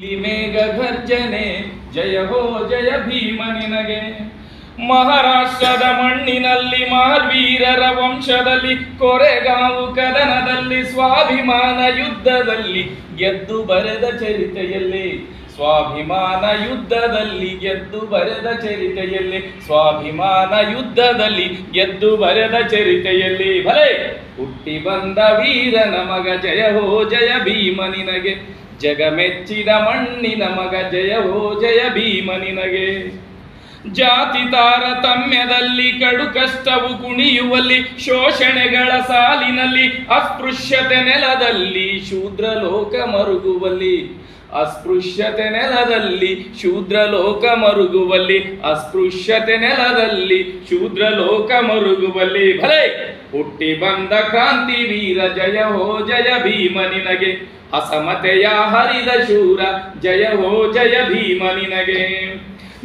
ಮೇಘ ಗರ್ಜನೆ ಜಯ ಹೋ, ಜಯ ಭೀಮ ನಿನಗೆ. ಮಹಾರಾಷ್ಟ್ರದ ಮಣ್ಣಿನಲ್ಲಿ ಮಾರ್ವೀರರ ವಂಶದಲ್ಲಿ, ಕೊರೆಗಾವು ಕದನದಲ್ಲಿ, ಸ್ವಾಭಿಮಾನ ಯುದ್ಧದಲ್ಲಿ ಗೆದ್ದು ಬರೆದ ಚರಿತೆಯಲ್ಲಿ ಸ್ವಾಭಿಮಾನ ಯುದ್ಧದಲ್ಲಿ ಗೆದ್ದು ಬರೆದ ಚರಿತೆಯಲ್ಲಿ, ಸ್ವಾಭಿಮಾನ ಯುದ್ಧದಲ್ಲಿ ಗೆದ್ದು ಬರೆದ ಚರಿತೆಯಲ್ಲಿ, ಭಲೇ! ಹುಟ್ಟಿ ಬಂದ ವೀರನ ಮಗ ಜಯ ಹೋ, ಜಯ ಭೀಮ ನಿನಗೆ. ಜಗ ಮೆಚ್ಚಿದ ಮಣ್ಣಿನ ಮಗ ಜಯ ಹೋ, ಜಯ ಭೀಮ ನಿನಗೆ. ಜಾತಿ ತಾರತಮ್ಯದಲ್ಲಿ ಕಡು ಕಷ್ಟವು ಕುಣಿಯುವಲ್ಲಿ, ಶೋಷಣೆಗಳ ಸಾಲಿನಲ್ಲಿ, ಅಸ್ಪೃಶ್ಯತೆ ನೆಲದಲ್ಲಿ ಶೂದ್ರ ಲೋಕ ಮರುಗುವಲ್ಲಿ. ಅಸ್ಪೃಶ್ಯತೆ ನೆಲದಲ್ಲಿ ಶೂದ್ರ ಲೋಕ ಮರುಗುವಲ್ಲಿ, ಅಸ್ಪೃಶ್ಯತೆ ನೆಲದಲ್ಲಿ ಶೂದ್ರ ಲೋಕ ಮರುಗುವಲ್ಲಿ. ಭಲೆ! ಹುಟ್ಟಿ ಬಂದ ಕ್ರಾಂತಿ ವೀರ ಜಯ ಹೋ ಜಯ ಭೀಮ ನಿನಗೆ, ಅಸಮತೆಯ ಹರಿದ ಶೂರ ಜಯ ಹೋ ಜಯ ಭೀಮ ನಿನಗೆ.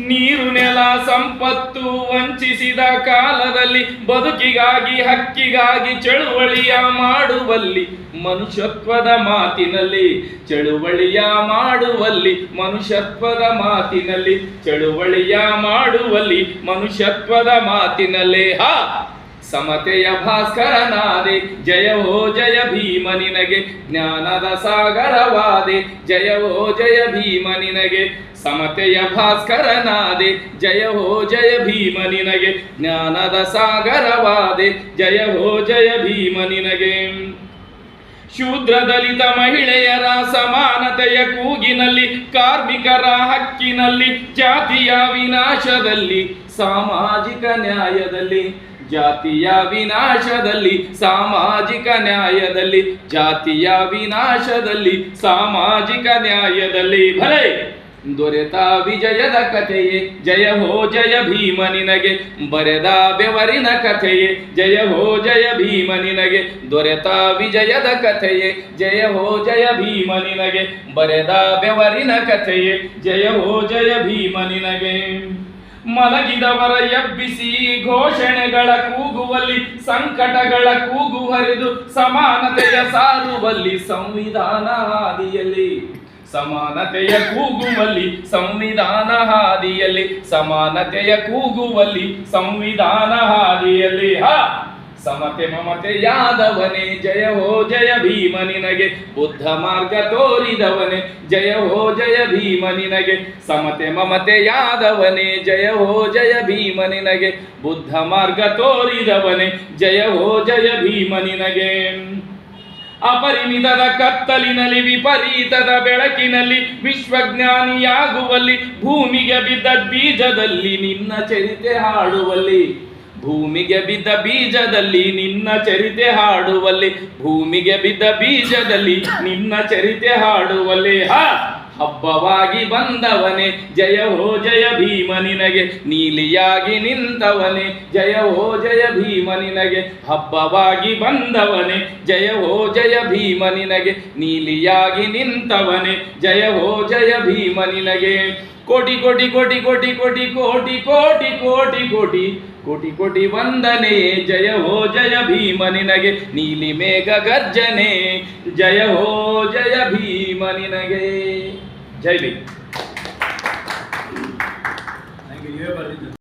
ನೀರು ನೆಲ ಸಂಪತ್ತು ವಂಚಿಸಿದ ಕಾಲದಲ್ಲಿ ಬದುಕಿಗಾಗಿ, ಹಕ್ಕಿಗಾಗಿ ಚಳುವಳಿಯ ಮಾಡುವಲ್ಲಿ, ಮನುಷ್ಯತ್ವದ ಮಾತಿನಲ್ಲಿ ಚಳುವಳಿಯ ಮಾಡುವಲ್ಲಿ, ಮನುಷ್ಯತ್ವದ ಮಾತಿನಲ್ಲಿ ಚಳುವಳಿಯ ಮಾಡುವಲ್ಲಿ, ಮನುಷ್ಯತ್ವದ ಮಾತಿನಲ್ಲಿ ಹಾ. ಸಮತೆಯ ಭಾಸ್ಕರನಾದೆ, ಜಯ ಹೋ ಜಯ ಭೀಮ ನಿನಗೆ, ಜ್ಞಾನದ ಸಾಗರವಾದೆ, ಜಯ ಹೋ ಜಯ ಭೀಮ ನಿನಗೆ, ಸಮತೆಯ ಭಾಸ್ಕರನಾದೆ, ಜಯ ಹೋ ಜಯ ಭೀಮ ನಿನಗೆ, ಜ್ಞಾನದ ಸಾಗರವಾದೆ, ಜಯ ಹೋ ಜಯ ಭೀಮ ನಿನಗೆ. ಶೂದ್ರ ದಲಿತ ಮಹಿಳೆಯರ ಸಮಾನತೆಯ ಕೂಗಿನಲ್ಲಿ, ಕಾರ್ಮಿಕರ ಹಕ್ಕಿನಲ್ಲಿ, ಜಾತಿಯ ವಿನಾಶದಲ್ಲಿ, ಸಾಮಾಜಿಕ ನ್ಯಾಯದಲ್ಲಿ ಜಾತಿಯ ವಿನಾಶದಲ್ಲಿ, ಸಾಮಾಜಿಕ ನ್ಯಾಯದಲ್ಲಿ, ಜಾತಿಯ ವಿನಾಶದಲ್ಲಿ, ಸಾಮಾಜಿಕ ನ್ಯಾಯದಲ್ಲಿ ಭಲೆ! ದೊರೆತ ವಿಜಯದ ಕಥೆಯೇ, ಜಯ ಹೋ, ಜಯ ಭೀಮ ನಿನಗೆ. ಬರೆದ ಬೆವರಿನ ಕಥೆಯೇ, ಜಯ ಹೋ, ಜಯ ಭೀಮ ನಿನಗೆ. ದೊರೆತ ವಿಜಯದ ಕಥೆಯೇ, ಜಯ ಹೋ, ಜಯ ಭೀಮ ನಿನಗೆ. ಬರೆದ ಬೆವರಿನ ಕಥೆಯೇ, ಜಯ ಹೋ, ಜಯ ಭೀಮ ನಿನಗೆ. ಮಲಗಿದವರ ಎಬ್ಬಿಸಿ ಘೋಷಣೆಗಳ ಕೂಗುವಲ್ಲಿ, ಸಂಕಟಗಳ ಕೂಗು ಹರಿದು ಸಮಾನತೆಯ ಸಾರುವಲ್ಲಿ, ಸಂವಿಧಾನ ಹಾದಿಯಲ್ಲಿ. ಸಮಾನತೆಯ ಕೂಗುವಲ್ಲಿ, ಸಂವಿಧಾನ ಹಾದಿಯಲ್ಲಿ. ಸಮಾನತೆಯ ಕೂಗುವಲ್ಲಿ, ಸಂವಿಧಾನ ಹಾದಿಯಲ್ಲಿ. ಹಾ! ಸಮತೆ ಮಮತೆ ಯಾದವನೇ, ಜಯ ಹೋ, ಜಯ ಭೀಮ ನಿನಗೆ. ಬುದ್ಧ ಮಾರ್ಗ ತೋರಿದವನೇ, ಜಯ ಹೋ, ಜಯ ಭೀಮ ನಿನಗೆ. ಸಮತೆ ಮಮತೆ ಯಾದವನೇ, ಜಯ ಹೋ, ಜಯ ಭೀಮ ನಿನಗೆ. ಬುದ್ಧ ಮಾರ್ಗ ತೋರಿದವನೇ, ಜಯ ಹೋ, ಜಯ ಭೀಮ ನಿನಗೆ. ಅಪರಿಮಿತದ ಕತ್ತಲಿನಲ್ಲಿ, ವಿಪರೀತದ ಬೆಳಕಿನಲ್ಲಿ, ವಿಶ್ವಜ್ಞಾನಿಯಾಗುವಲ್ಲಿ, ಭೂಮಿಗೆ ಬಿದ್ದ ಬೀಜದಲ್ಲಿ, ನಿನ್ನ ಚರಿತೆ ಹಾಡುವಲ್ಲಿ. ಭೂಮಿಗೆ ಬಿದ್ದ ಬೀಜದಲ್ಲಿ ನಿನ್ನ ಚರಿತೆ ಹಾಡುವಲ್ಲಿ. ಭೂಮಿಗೆ ಬಿದ್ದ ಬೀಜದಲ್ಲಿ ನಿನ್ನ ಚರಿತೆ ಹಾಡುವಲ್ಲಿ. ಹಾ! ಹಬ್ಬವಾಗಿ ಬಂದವನೇ, ಜಯ ಹೋ, ಜಯ ಭೀಮ ನಿನಗೆ. ನೀಲಿಯಾಗಿ ನಿಂತವನೇ, ಜಯ ಹೋ, ಜಯ ಭೀಮ ನಿನಗೆ. ಹಬ್ಬವಾಗಿ ಬಂದವನೇ, ಜಯ ಹೋ, ಜಯ ಭೀಮ ನಿನಗೆ. ನೀಲಿಯಾಗಿ ನಿಂತವನೇ, ಜಯ ಹೋ, ಜಯ ಭೀಮ ನಿನಗೆ. ಕೋಟಿ ಕೋಟಿ ಕೋಟಿ ಕೋಟಿ ಕೋಟಿ ಕೋಟಿ ಕೋಟಿ ಕೋಟಿ ಕೋಟಿ ಕೋಟಿ ಕೋಟಿ ವಂದನೆ ಜಯ ಹೋ ಜಯ ಭೀಮ ನಿನಗೆ ನೀಲಿ ಮೇಘ ಗರ್ಜನೆ ಜಯ ಹೋ ಜಯ ಭೀಮ ನಿನಗೆ ಜೈ ಭೀಮ್